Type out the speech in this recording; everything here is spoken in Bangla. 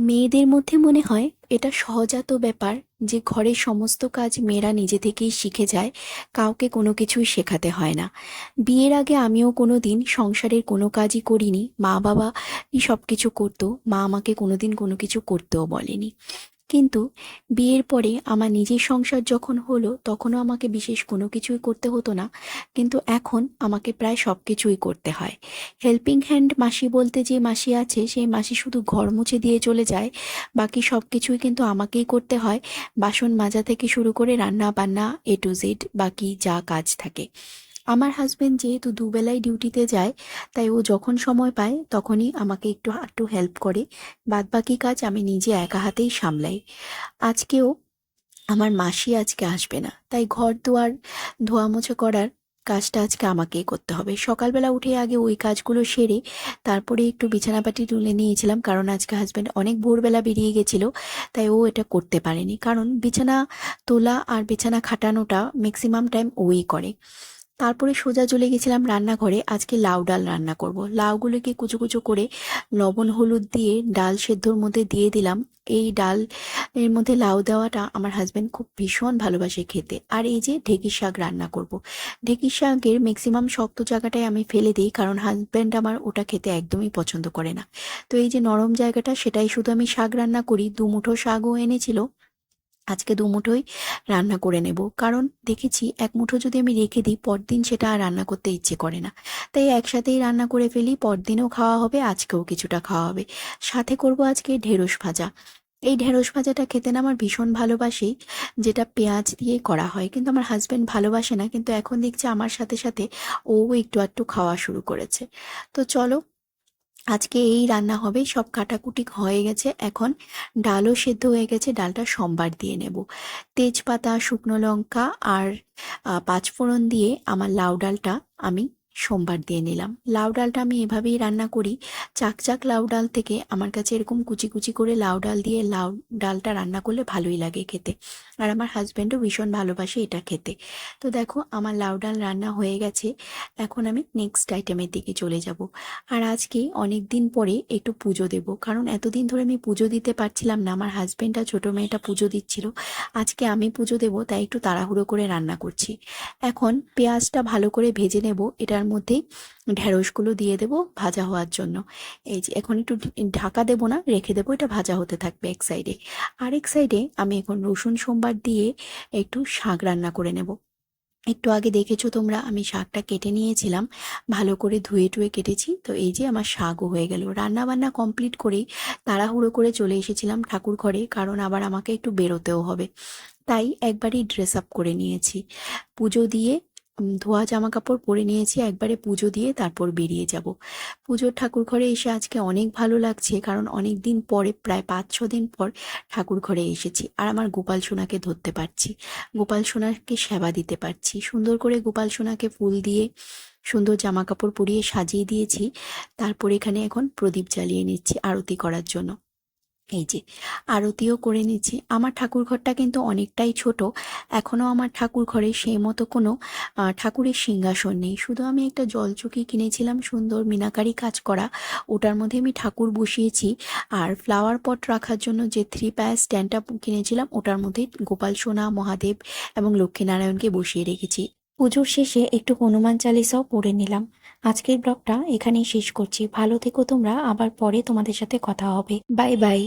মেয়েদের মধ্যে মনে হয় এটা সহজাত ব্যাপার যে ঘরের সমস্ত কাজ মেয়েরা নিজে থেকেই শিখে যায়, কাউকে কোনো কিছুই শেখাতে হয় না। বিয়ের আগে আমিও কোনো দিন সংসারের কোনো কাজই করিনি মা বাবা সব কিছু করতো, মা আমাকে কোনো দিন কোনো কিছু করতেও বলেনি। কিন্তু বিয়ের পরে আমার নিজের সংসার যখন হলো, তখনও আমাকে বিশেষ কোনো কিছুই করতে হতো না। কিন্তু এখন আমাকে প্রায় সব কিছুই করতে হয়। হেল্পিং হ্যান্ড মাসি বলতে যে মাসি আছে, সেই মাসি শুধু ঘর মুছে দিয়ে চলে যায়। বাকি সব কিছুই কিন্তু আমাকেই করতে হয়। বাসন মাজা থেকে শুরু করে রান্না বান্না এ টু জেড বাকি যা কাজ থাকে। আমার হাজবেন্ড যেহেতু দুবেলাই ডিউটিতে যায়, তাই ও যখন সময় পায় তখনই আমাকে একটু একটু হেল্প করে। বাদবাকি কাজ আমি নিজে একা হাতেই সামলাই। আজকেও আমার মাসি আজকে আসবে না, তাই ঘর দুয়ার, ধোয়া মোছা করার কাজটা আজকে আমাকেই করতে হবে। সকালবেলা উঠে আগে ওই কাজগুলো সেরে তারপরে একটু বিছানাপাটি তুলে নিয়েছিলাম, কারণ আজকে হাজব্যান্ড অনেক ভোরবেলা বেরিয়ে গেছিল, তাই ও এটা করতে পারেনি। কারণ বিছানা তোলা আর বিছানা খাটানোটা ম্যাক্সিমাম টাইম ওই করে। তারপরে সোজা চলে গেছিলাম রান্নাঘরে। আজকে লাউ ডাল রান্না করব। লাউগুলোকে কুচো কুচো করে লবণ, হলুদ দিয়ে ডাল সেদ্ধর মধ্যে দিয়ে দিলাম। এই ডাল এর মধ্যে লাউ দেওয়াটা আমার হাজব্যান্ড খুব ভীষণ ভালোবাসে খেতে। আর এই যে ঢেঁকির শাক রান্না করব। ঢেঁকির শাকের ম্যাক্সিমাম শক্ত জায়গাটায় আমি ফেলে দিই, কারণ হাজব্যান্ড আমার ওটা খেতে একদমই পছন্দ করে না। তো এই যে নরম জায়গাটা, সেটাই শুধু আমি শাক রান্না করি। দু মুঠো শাকও এনেছিল। আজকে দু মুঠোই রান্না করে নেব। কারণ দেখেছি এক মুঠো যদি আমি রেখে দিই, পরদিন সেটা আর রান্না করতে ইচ্ছে করে না। তাই একসাথেই রান্না করে ফেলি, পরদিনও খাওয়া হবে, আজকেও কিছুটা খাওয়া হবে। সাথে করব আজকে ঢেঁড়স ভাজা। এই ঢেঁড়স ভাজাটা খেতে না আমার ভীষণ ভালোবাসি, যেটা পেঁয়াজ দিয়ে করা হয়। কিন্তু আমার হাজব্যান্ড ভালোবাসে না, কিন্তু এখন দেখছি আমার সাথে সাথে ও একটু একটু খাওয়া শুরু করেছে। তো চলো আজকে এই রান্না হবে সব কাটাকুটি হয়ে গেছে। এখন ডালও সেদ্ধ হয়ে গেছে, ডালটা সম্বার দিয়ে নেব। তেজপাতা, শুকনো লঙ্কা আর পাঁচফোড়ন দিয়ে আমার লাউ ডালটা আমি সোমবার দিয়ে নিলাম। লাউ ডালটা আমি এভাবেই রান্না করি। চাকচাক লাউ ডাল থেকে আমার কাছে এরকম কুচি কুচি করে লাউ ডাল দিয়ে লাউ ডালটা রান্না করলে ভালোই লাগে খেতে। আর আমার হাজব্যান্ডও ভীষণ ভালোবাসে এটা খেতে। তো দেখো, আমার লাউ ডাল রান্না হয়ে গেছে। এখন আমি নেক্সট আইটেমের দিকে চলে যাব। আর আজকে অনেক দিন পরে একটু পুজো দেব। কারণ এতদিন ধরে আমি পুজো দিতে পারছিলাম না। আমার হাজব্যান্ডটা ছোটো মেয়েটা পুজো দিচ্ছিল। আজকে আমি পুজো দেব, তাই একটু তাড়াহুড়ো করে রান্না করছি। এখন পেঁয়াজটা ভালো করে ভেজে নেব। এটার মধ্যে ঢেঁড়সগুলো দিয়ে দেব ভাজা হওয়ার জন্য। এই যে এখন একটু ঢাকা দেবো না, রেখে দেবো, এটা ভাজা হতে থাকবে এক সাইডে। আরেক সাইডে আমি এখন রসুন সোমবার দিয়ে একটু শাক রান্না করে নেব। একটু আগে দেখেছ তোমরা, আমি শাকটা কেটে নিয়েছিলাম, ভালো করে ধুয়ে টুয়ে কেটেছি, তো এই যে আমার শাকও হয়ে গেল। রান্না বান্না কমপ্লিট করেই তাড়াহুড়ো করে চলে এসেছিলাম ঠাকুর ঘরে, কারণ আবার আমাকে একটু বেরোতেও হবে। তাই একবারই ড্রেস আপ করে নিয়েছি। পুজো দিয়ে ধোয়া জামা কাপড় পরে নিয়েছি, একবারে পুজো দিয়ে তারপর বেরিয়ে যাব। পুজোর ঠাকুর ঘরে এসে আজকে অনেক ভালো লাগছে, কারণ অনেক দিন পরে, প্রায় পাঁচ, ছ দিন পর ঠাকুর ঘরে এসেছি আর আমার গোপাল সোনাকে ধরতে পারছি। গোপাল সোনাকে সেবা দিতে পারছি। সুন্দর করে গোপাল সোনাকে ফুল দিয়ে সুন্দর জামা কাপড় পরিয়ে সাজিয়ে দিয়েছি। তারপর এখানে এখন প্রদীপ জ্বালিয়ে নিচ্ছি আরতি করার জন্য। এই যে আরতিও করে নিচ্ছি। আমার ঠাকুর ঘরটা কিন্তু অনেকটাই ছোট। এখনও আমার ঠাকুর ঘরে সেই মতো কোনো ঠাকুরের সিংহাসন নেই। শুধু আমি একটা জলচৌকি কিনেছিলাম সুন্দর মিনাকারি কাজ করা। ওটার মধ্যে আমি ঠাকুর বসিয়েছি। আর ফ্লাওয়ার পট রাখার জন্য যে থ্রি পায়ার স্ট্যান্ডটা কিনেছিলাম, ওটার মধ্যে গোপাল সোনা, মহাদেব এবং লক্ষ্মীনারায়ণকে বসিয়ে রেখেছি। পুজোর শেষে একটু হনুমান চালিসাও পড়ে নিলাম। আজকের ব্লগটা এখানেই শেষ করছি। ভালো থেকো তোমরা। আবার পরে তোমাদের সাথে কথা হবে। Bye bye.